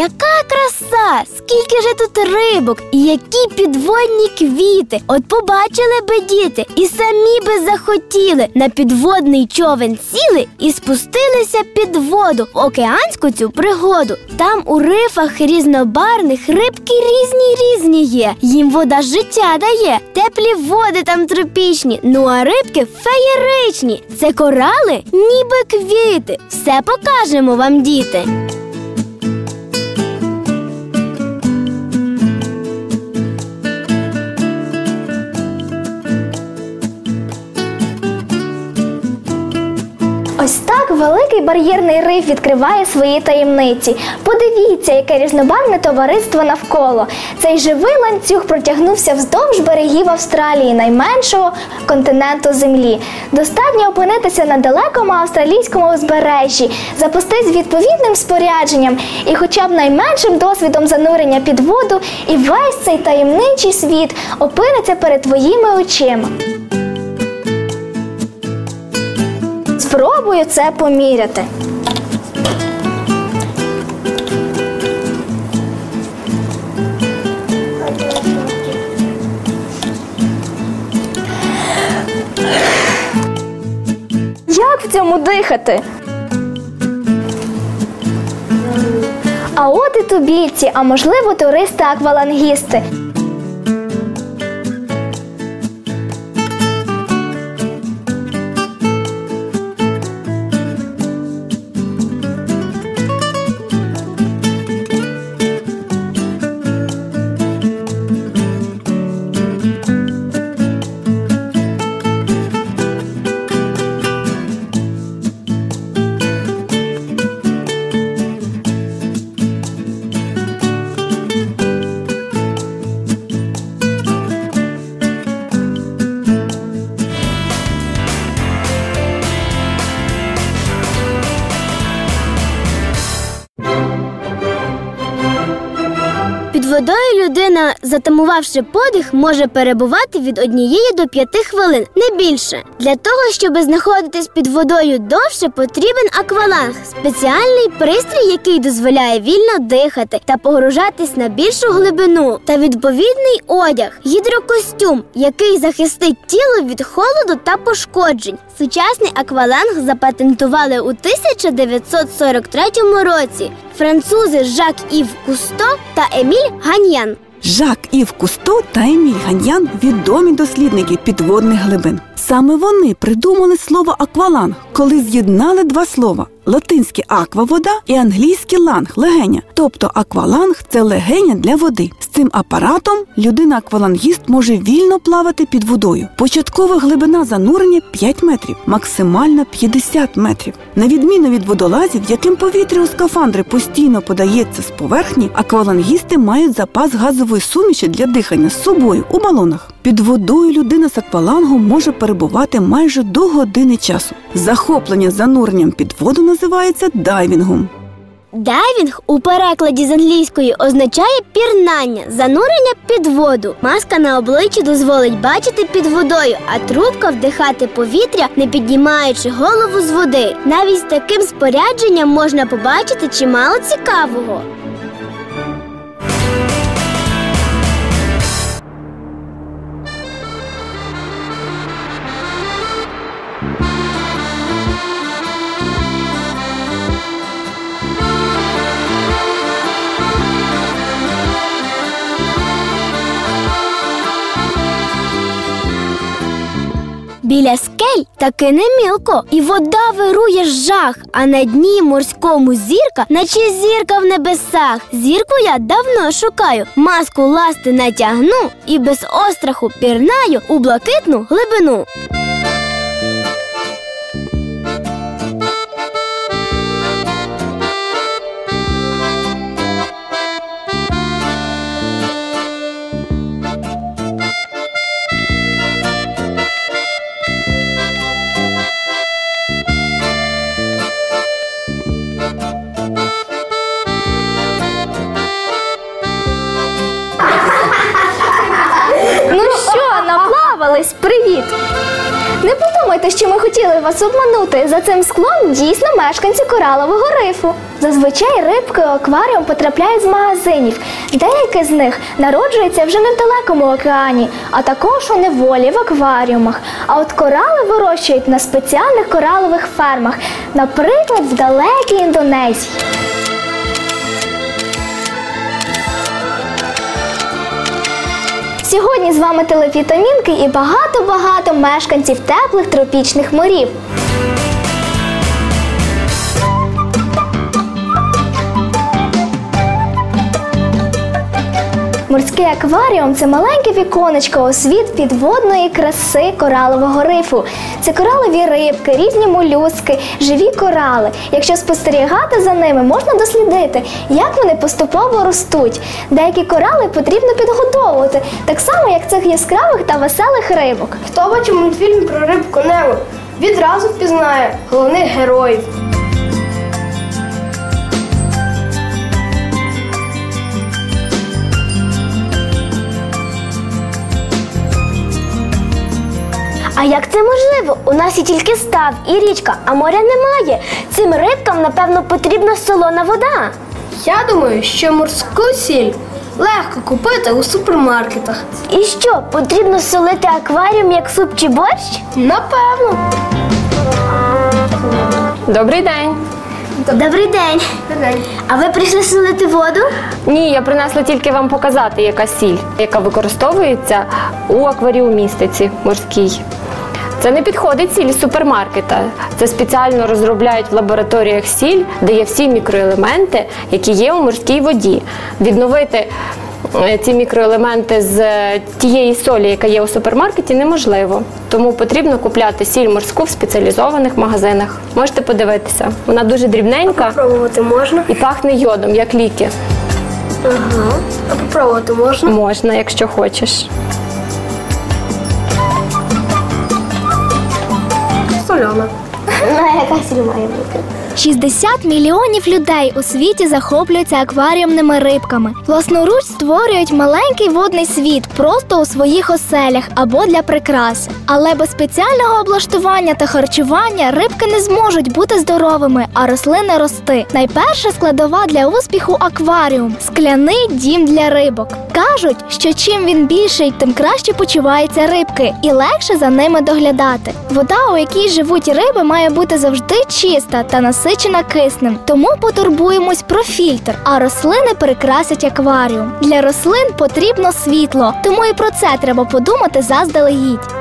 яка краса! Скільки же тут рибок і які підводні квіти! От побачили би діти і самі би захотіли на підводний човен сіли і спустилися під воду в океанську цю пригоду. Там у рифах різнобарних рибки різні різні є. Їм вода життя дає. Теплі води там тропічні. Ну а рибки феєричні. Це корали, ніби квіти. Все покажемо вам, діти. Великий бар'єрний риф відкриває свої таємниці. Подивіться, яке різнобарвне товариство навколо. Цей живий ланцюг протягнувся вздовж берегів Австралії, найменшого континенту Землі. Достатньо опинитися на далекому австралійському узбережжі, запустись відповідним спорядженням і, хоча б найменшим досвідом занурення під воду, і весь цей таємничий світ опиниться перед твоїми очима. Спробую це поміряти. Як в цьому дихати? А от і тубільці, а можливо, туристи-аквалангісти. Затамувавши подих, може перебувати від однієї до п'яти хвилин, не більше. Для того, щоб знаходитись під водою довше, потрібен акваланг спеціальний пристрій, який дозволяє вільно дихати та погружатись на більшу глибину, та відповідний одяг, гідрокостюм, який захистить тіло від холоду та пошкоджень. Сучасний акваланг запатентували у 1943 році французи Жак Ів Кусто та Еміль Ганьян. Жак Ів Кусто та Еміль Ганьян відомі дослідники підводних глибин. Саме вони придумали слово акваланг, коли з'єднали два слова латинське аква вода і англійське ланг легеня. Тобто акваланг це легеня для води. З цим апаратом людина-аквалангіст може вільно плавати під водою. Початкова глибина занурення 5 метрів, максимальна 50 метрів. На відміну від водолазів, яким повітря у скафандри постійно подається з поверхні, аквалангісти мають запас газової суміші для дихання з собою у балонах. Під водою людина з аквалангом може перебувати майже до години часу. Захоплення зануренням під воду називається дайвінгом. Дайвінг у перекладі з англійської означає пірнання, занурення під воду. Маска на обличчі дозволить бачити під водою, а трубка вдихати повітря, не піднімаючи голову з води. Навіть з таким спорядженням можна побачити чимало цікавого. Біля скель таки не мілко, і вода вирує жах, а на дні морському зірка, наче зірка в небесах. Зірку я давно шукаю, маску ласти натягну і без остраху пірнаю у блакитну глибину. Наплавались? Привіт! Не подумайте, що ми хотіли вас обманути. За цим склом дійсно мешканці коралового рифу. Зазвичай рибки у акваріум потрапляють з магазинів. Деякі з них народжуються вже не в далекому океані, а також у неволі в акваріумах. А от корали вирощують на спеціальних коралових фермах, наприклад, в далекій Індонезії. Сьогодні з вами телевітамінки і багато-багато мешканців теплих тропічних морів. Морський акваріум це маленьке віконечко у світ підводної краси коралового рифу. Це коралові рибки, різні молюски, живі корали. Якщо спостерігати за ними, можна дослідити, як вони поступово ростуть. Деякі корали потрібно підгодовувати, так само як цих яскравих та веселих рибок. Хто бачив мультфільм про рибку Немо, відразу впізнає головних героїв. А як це можливо? У нас є тільки став і річка, а моря немає. Цим рибкам, напевно, потрібна солона вода. Я думаю, що морську сіль легко купити у супермаркетах. І що, потрібно солити акваріум як суп чи борщ? Напевно. Добрий день. Добрий день. А ви прийшли солити воду? Ні, я принесла тільки вам показати, яка сіль, яка використовується у акваріумістиці морській. Це не підходить сіль супермаркета. Це спеціально розробляють в лабораторіях сіль, де є всі мікроелементи, які є у морській воді. Відновити е, ці мікроелементи з е, тієї солі, яка є у супермаркеті, неможливо. Тому потрібно купляти сіль морську в спеціалізованих магазинах. Можете подивитися. Вона дуже дрібненька Пробувати можна. і пахне йодом, як ліки. А попробувати можна. Можна, якщо хочеш. Сольона. Ну, а яка сіль має бути? 60 мільйонів людей у світі захоплюються акваріумними рибками. Власноруч створюють маленький водний світ просто у своїх оселях або для прикраси. Але без спеціального облаштування та харчування рибки не зможуть бути здоровими, а рослини рости. Найперша складова для успіху акваріум скляний дім для рибок. Кажуть, що чим він більший, тим краще почуваються рибки і легше за ними доглядати. Вода, у якій живуть риби, має бути завжди чиста та насичена киснем. Тому потурбуємось про фільтр, а рослини перекрасять акваріум. Для рослин потрібно світло, тому і про це треба подумати заздалегідь.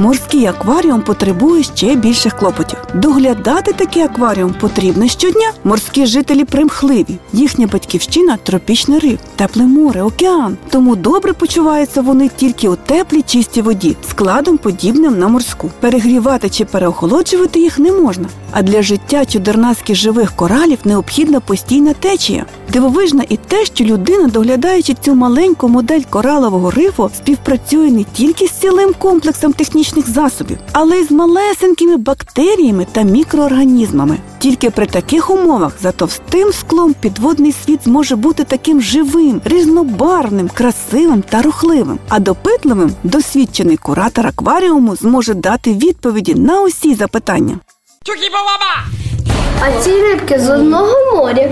Морський акваріум потребує ще більших клопотів. Доглядати такий акваріум потрібно щодня. Морські жителі примхливі. Їхня батьківщина тропічний риф, тепле море, океан. Тому добре почуваються вони тільки у теплій чистій воді, складом подібним на морську. Перегрівати чи переохолоджувати їх не можна. А для життя чудернацьких живих коралів необхідна постійна течія. Дивовижно і те, що людина, доглядаючи цю маленьку модель коралового рифу, співпрацює не тільки з цілим комплексом технічних засобів, але й з малесенькими бактеріями та мікроорганізмами. Тільки при таких умовах за товстим склом підводний світ зможе бути таким живим, різнобарвним, красивим та рухливим. А допитливим досвідчений куратор акваріуму зможе дати відповіді на усі запитання. А ці рибки з одного моря.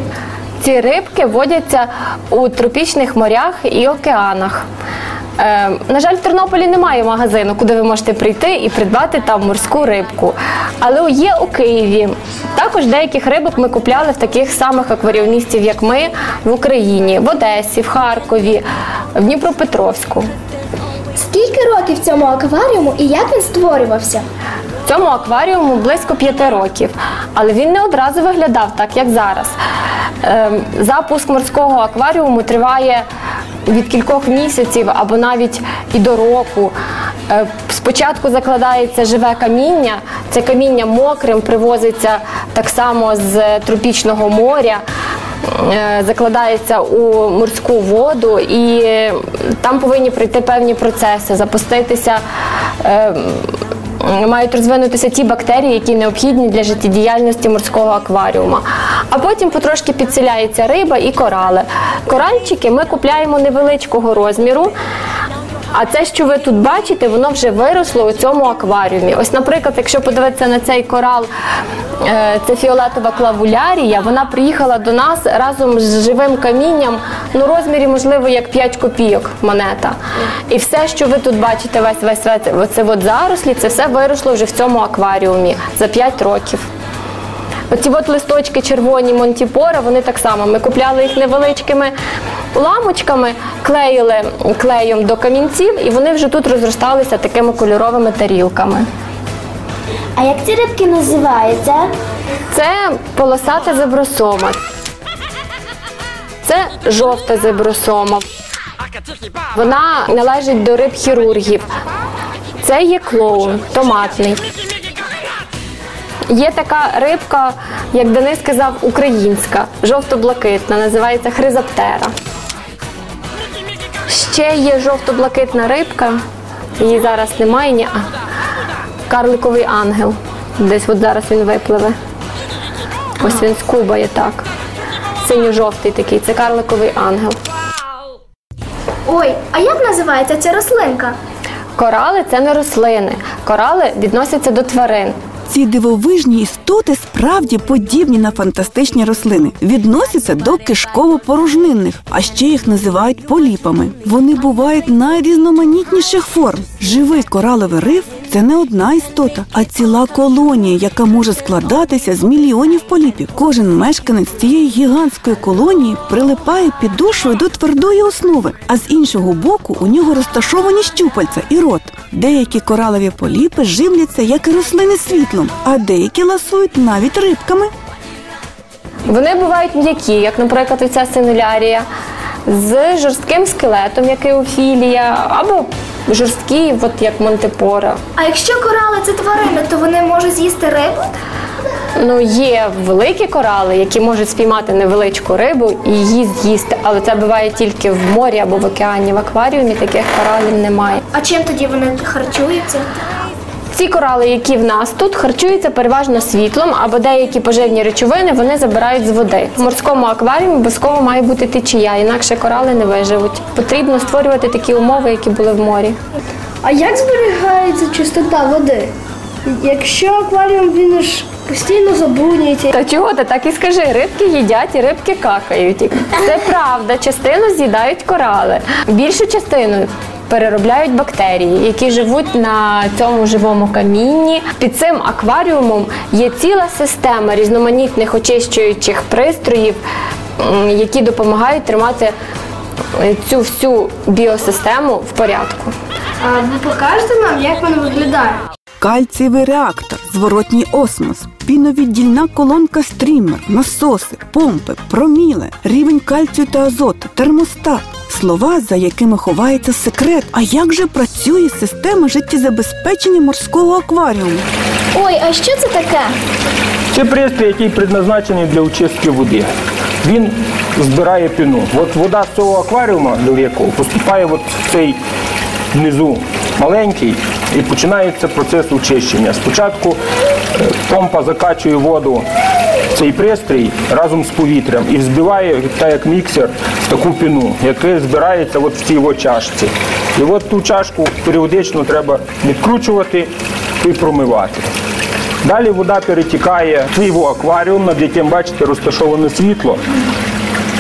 Ці рибки водяться у тропічних морях і океанах. Е, на жаль, в Тернополі немає магазину, куди ви можете прийти і придбати там морську рибку. Але є у Києві. Також деяких рибок ми купляли в таких самих акваріумістів, як ми, в Україні, в Одесі, в Харкові, в Дніпропетровську. Скільки років цьому акваріуму і як він створювався? Цьому акваріуму близько п'яти років, але він не одразу виглядав так, як зараз. Ем, Запуск морського акваріуму триває від кількох місяців або навіть і до року. Е, Спочатку закладається живе каміння, це каміння мокрим привозиться так само з тропічного моря. е, Закладається у морську воду, і там повинні пройти певні процеси, запуститися е, мають розвинутися ті бактерії, які необхідні для життєдіяльності морського акваріума. А потім потрошки підселяється риба і корали. Коральчики ми купляємо невеличкого розміру. А це, що ви тут бачите, воно вже виросло у цьому акваріумі. Ось, наприклад, якщо подивитися на цей корал, е, це фіолетова клавулярія, вона приїхала до нас разом з живим камінням, ну розмірі, можливо, як 5 копійок монета. І все, що ви тут бачите, весь весь весь оце от зарослі, це все виросло вже в цьому акваріумі за 5 років. Оці от листочки червоні Монтіпора, вони так само. Ми купляли їх невеличкими ламочками, клеїли клеєм до камінців, і вони вже тут розросталися такими кольоровими тарілками. А як ці рибки називаються? Це полосата зебросома. Це жовта зебросома. Вона належить до риб хірургів. Це є клоун, томатний. Є така рибка, як Денис сказав, українська, жовто-блакитна, називається хризоптера. Ще є жовто-блакитна рибка, її зараз немає. Ні. а, Карликовий ангел. Десь от зараз він випливе. Ось він скубає так. Синьо-жовтий такий, це карликовий ангел. Ой, а як називається ця рослинка? Корали це не рослини. Корали відносяться до тварин. Ці дивовижні істоти справді подібні на фантастичні рослини, відносяться до кишково-порожнинних, а ще їх називають поліпами. Вони бувають найрізноманітніших форм. Живий кораловий риф це не одна істота, а ціла колонія, яка може складатися з мільйонів поліпів. Кожен мешканець цієї гігантської колонії прилипає підошвою до твердої основи, а з іншого боку у нього розташовані щупальця і рот. Деякі коралові поліпи живляться, як і рослини світлом, а деякі ласують навіть рибками. Вони бувають м'які, як, наприклад, оця синулярія, з жорстким скелетом, як еофілія, або жорсткі, от як монтепора. А якщо корали це тварини, то вони можуть з'їсти рибу? Ну, є великі корали, які можуть спіймати невеличку рибу і її з'їсти, але це буває тільки в морі або в океані. В акваріумі таких коралів немає. А чим тоді вони харчуються? Ці корали, які в нас тут, харчуються переважно світлом або деякі поживні речовини вони забирають з води. В морському акваріумі обов'язково має бути течія, інакше корали не виживуть. Потрібно створювати такі умови, які були в морі. А як зберігається чистота води? Якщо акваріум він ж постійно забруднюється. Та чого ти так і скажи? Рибки їдять і рибки какають. Це правда. Частину з'їдають корали. Більшу частину. Переробляють бактерії, які живуть на цьому живому камінні. Під цим акваріумом є ціла система різноманітних очищуючих пристроїв, які допомагають тримати е, цю всю біосистему в порядку. А ви покажете нам, як воно виглядає? Кальцієвий реактор, зворотній осмос, піновіддільна колонка стрімер, насоси, помпи, проміле, рівень кальцію та азоту, термостат. Слова, за якими ховається секрет. А як же працює система життєзабезпечення морського акваріуму? Ой, а що це таке? Це пристрій, який призначений для очистки води. Він збирає піну. От вода з цього акваріуму якого поступає от в цей внизу маленький і починається процес очищення. Спочатку е, помпа закачує воду в цей пристрій разом з повітрям і взбиває так як міксер в таку піну, яка збирається от в цій от чашці. І от ту чашку періодично треба відкручувати і промивати. Далі вода перетікає в свій акваріум, над яким, бачите, розташоване світло.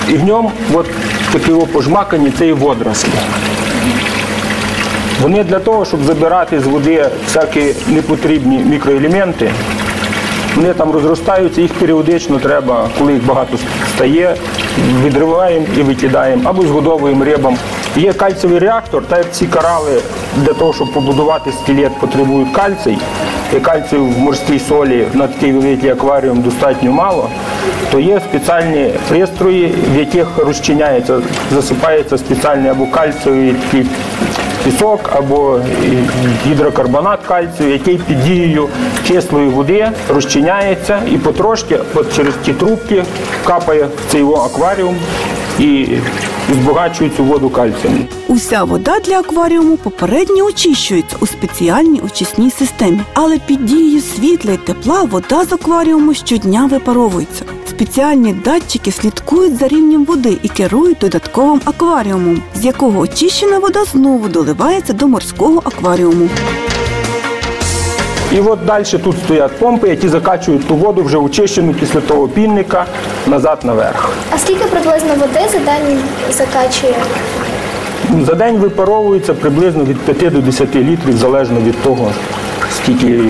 І в ньому от такі пожмакані і водорослі. Вони для того, щоб забирати з води всякі непотрібні мікроелементи, вони там розростаються, їх періодично треба, коли їх багато стає, відриваємо і викидаємо, або згодовуємо рибам. Є кальцевий реактор, так як ці корали для того, щоб побудувати скелет, потребують кальцій, і кальцію в морській солі на такий великий акваріум достатньо мало, то є спеціальні пристрої, в яких розчиняється, засипається спеціальний або кальцієвий такий пісок або гідрокарбонат кальцію, який під дією кислої води розчиняється і потрошки от через ті трубки капає в цей акваріум і збагачує цю воду кальцієм. Уся вода для акваріуму попередньо очищується у спеціальній очисній системі, але під дією світла і тепла вода з акваріуму щодня випаровується. Спеціальні датчики слідкують за рівнем води і керують додатковим акваріумом, з якого очищена вода знову доливається до морського акваріуму. І от далі тут стоять помпи, які закачують ту воду вже очищену після того пінника назад наверх. А скільки приблизно води за день закачує? За день випаровується приблизно від 5 до 10 літрів, залежно від того, скільки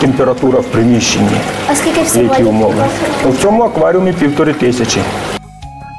температура в приміщенні, А скільки всього? які умови. В цьому акваріумі півтори тисячі.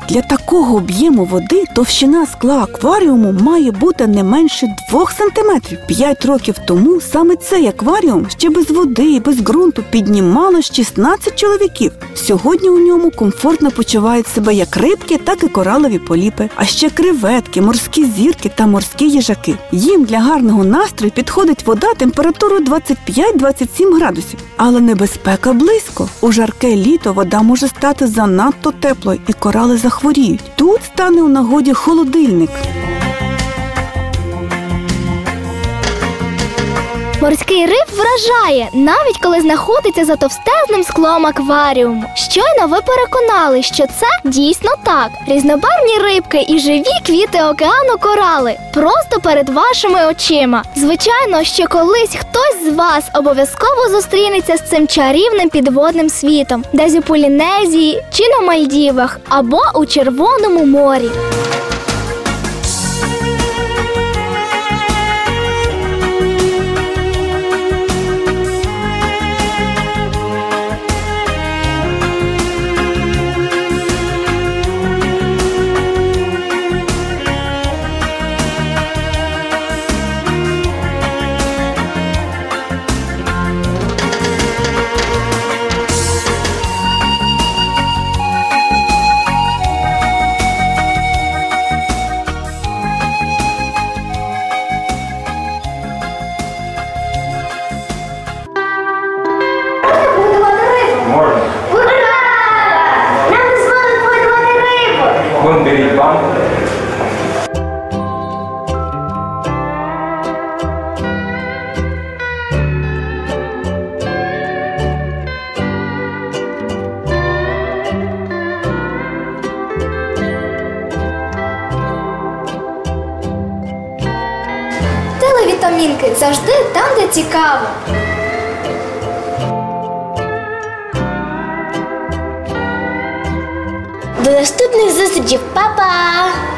Для такого об'єму води товщина скла акваріуму має бути не менше 2 см. П'ять років тому саме цей акваріум ще без води і без ґрунту піднімало 16 чоловіків. Сьогодні у ньому комфортно почувають себе як рибки, так і коралові поліпи, а ще креветки, морські зірки та морські їжаки. Їм для гарного настрою підходить вода температурою 25-27 градусів. Але небезпека близько. У жарке літо вода може стати занадто теплою і корали захворіють. Тут стане у нагоді холодильник. Морський риб вражає, навіть коли знаходиться за товстезним склом акваріуму. Щойно ви переконали, що це дійсно так. Різнобарвні рибки і живі квіти океану корали просто перед вашими очима. Звичайно, що колись хтось з вас обов'язково зустрінеться з цим чарівним підводним світом, десь у Полінезії чи на Мальдівах або у Червоному морі. Наступних зустрічей, Па-па!